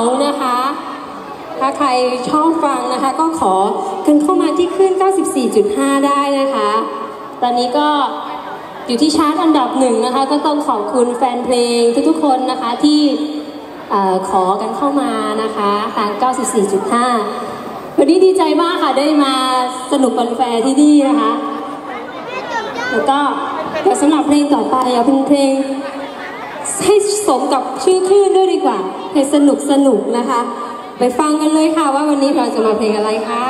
2นะคะ ถ้าใครชอบฟังนะคะ ก็ขอขึ้นเข้ามาที่ขึ้น 94.5 ได้นะคะ ตอนนี้ก็อยู่ที่ชาร์ตอันดับหนึ่งนะคะ ก็ต้องขอบคุณแฟนเพลงทุกๆคนนะคะที่ขอกันเข้ามานะคะทาง 94.5 วันนี้ดีใจมากค่ะได้มาสนุกบันแฟร์ที่นี่นะคะ แล้วก็เดี๋ยวสำหรับเพลงต่อไปเอาเป็นเพลงให้สมกับชื่อขึ้นด้วยดีกว่า ให้สนุกสนุกนะคะ ไปฟังกันเลยค่ะว่าวันนี้เราจะมาเพลงอะไรค่ะ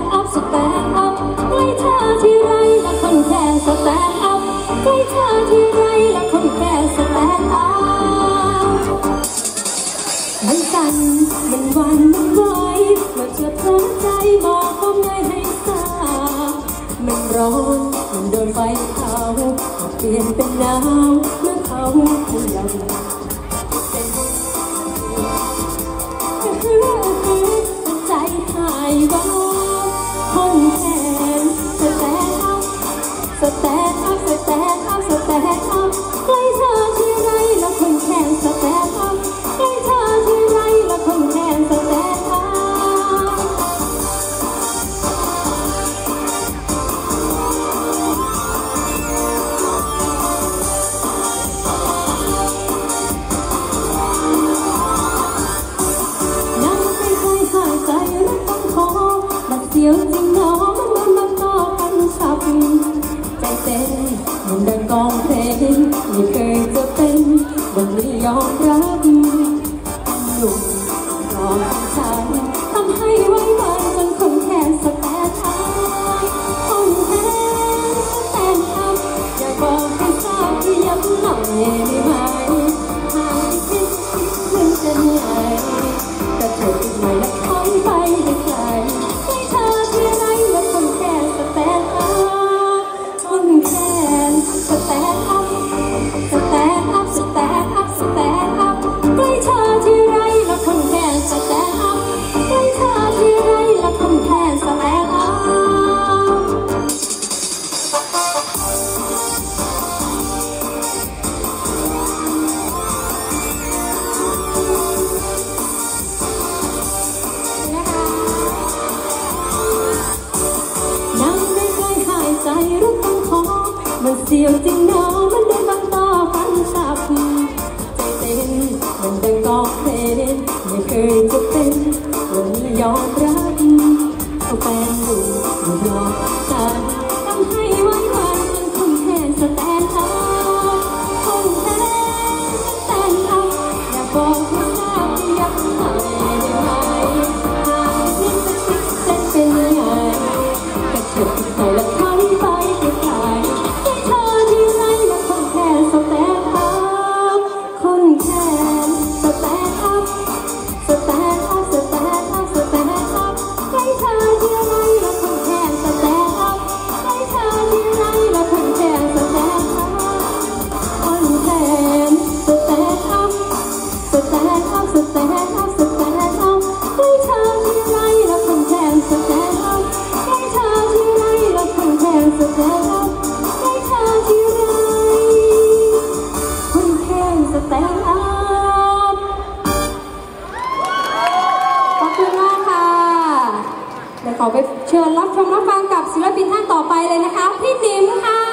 นด์อัพสแตนอัพใกล้เธอที่ไรละคนแขนสแตนอัพใกล้เธอที่ไรละคนแขนสแตนอัพมันสั่นมันวันมันไหวเมื่อเธอเผลอใจบอกความในให้ทราบมันร้อนมันโดนไฟเผาเปลี่ยนเป็นหนาวเมื่อเขาขยับ มันเสียวจริงหนอมันมันมันต่อกัน เสียวจริงหนอมั ขอไปเชิญรับชมรับฟังกับศิลปินท่านต่อไปเลยนะคะ พี่นิมค่ะ